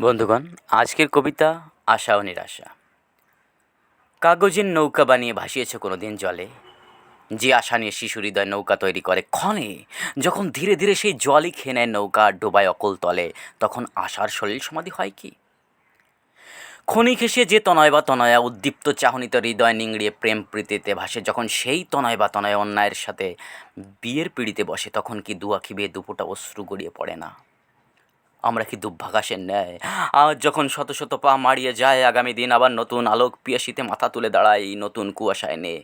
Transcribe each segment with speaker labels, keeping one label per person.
Speaker 1: বন্ধুগণ, আজকের কবিতা আশা ও নিরাশা। কাগজের নৌকা বানিয়ে ভাসিয়েছে কোনো দিন জলে। যে আশা নিয়ে শিশু হৃদয় নৌকা তৈরি করে ক্ষণে, যখন ধীরে ধীরে সেই জলই খেয়ে নেয় নৌকা ডোবায় অকল তলে, তখন আশার শরীর সমাধি হয় কি? ক্ষণিক এসে যে তনয় বা তনয়া উদ্দীপ্ত চাহনিত হৃদয় নিংড়িয়ে প্রেম প্রীতিতে ভাসে, যখন সেই তনয় বা তনয় অন্যায়ের সাথে বিয়ের পিড়িতে বসে, তখন কি দুয়াখি বেয়ে দুপোটা অশ্রু গড়িয়ে পড়ে না? আমরা কি দুর্ভাগাসের ন্যায়? আজ যখন শত শত পা মারিয়ে যায়, আগামী দিন আবার নতুন আলোক পিয়াসিতে মাথা তুলে দাঁড়ায় নতুন কুয়াশায় নে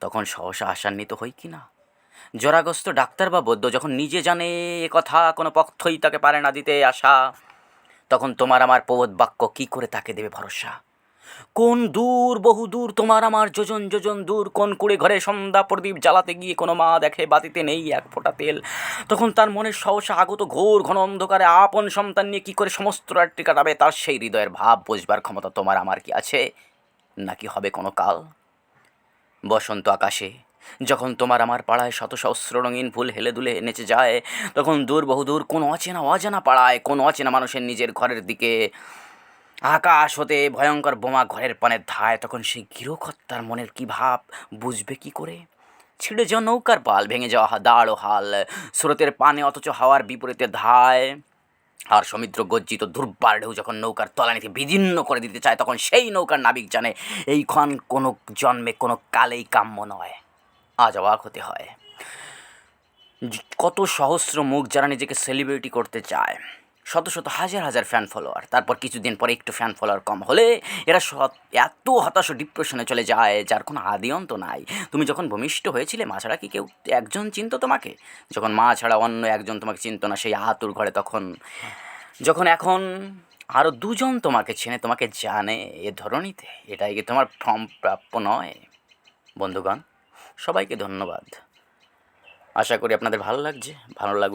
Speaker 1: তখন সহসা আশান্বিত হই কি না? জরাগ্রস্ত ডাক্তার বা বৈদ্য যখন নিজে জানে এ কথা, কোনো পক্ষই তাকে পারে না দিতে আশা, তখন তোমার আমার প্রবোধ বাক্য কী করে তাকে দেবে ভরসা? কোন দূর, বহু দূর তোমার আমার যোজন যোজন দূর? কোন কুড়ে ঘরে সন্ধ্যা প্রদীপ জ্বালাতে গিয়ে কোনো মা দেখে বাতিতে নেই এক ফোঁটা তেল? তখন তার মনের সহসা আগত ঘোর, ঘন অন্ধকারে আপন সন্তান নিয়ে কী করে সমস্ত রাত্রি কাটাবে? তার সেই হৃদয়ের ভাব বুঝবার ক্ষমতা তোমার আমার কি আছে? নাকি হবে কোনো কাল? বসন্ত আকাশে, যখন তোমার আমার পাড়ায় শত সহস্র রঙিন ফুল হেলে দুলে নেচে যায়, তখন দূর বহুদূর কোনো অচেনা, অজানা পাড়ায় কোনো অচেনা মানুষের নিজের ঘরের দিকে আকাশ হতে ভয়ঙ্কর বোমা ঘরের পানের ধায়, তখন সেই গৃহকর্তার মনের কি ভাব, বুঝবে কি করে? ছিঁড়ে যাওয়া নৌকার পাল, ভেঙে যাওয়া দাঁড় হাল, স্রোতের পানে অথচ হাওয়ার বিপরীতে ধায়। আর সমুদ্র গজ্জিত দুর্বার ঢেউ যখন নৌকার তলানিতে বিদীর্ণ করে দিতে চায়, তখন সেই নৌকার নাবিক জানে এই ক্ষণ কোনো জন্মে, কোনো কালেই কাম্য নয়। আজ অবাক হতে হয়। কত সহস্র মুখ যারা নিজেকে সেলিব্রিটি করতে চায়। শত শত হাজার হাজার ফ্যান ফলোয়ার তারপর কিছুদিন পরে একটু ফ্যান ফলোয়ার কম হলে এরা এত হতাশ ডিপ্রেশনে চলে যায়, যার কোনো আদি অন্ত নাই। তুমি যখন ভূমিষ্ঠ হয়েছিলে, মা ছাড়া কি কেউ একজন চিনতো তোমাকে? যখন মা ছাড়া অন্য একজন তোমাকে চিনত না, সেই আহাতুর ঘরে তখন। যখন এখন আরও দুজন তোমাকে চেনে, তোমাকে জানে এ ধরনীতে এটাই কি তোমার ফর্ম প্রাপ্য নয়? বন্ধুগণ, সবাইকে ধন্যবাদ। আশা করি আপনাদের ভালো লাগছে, ভালো লাগুক।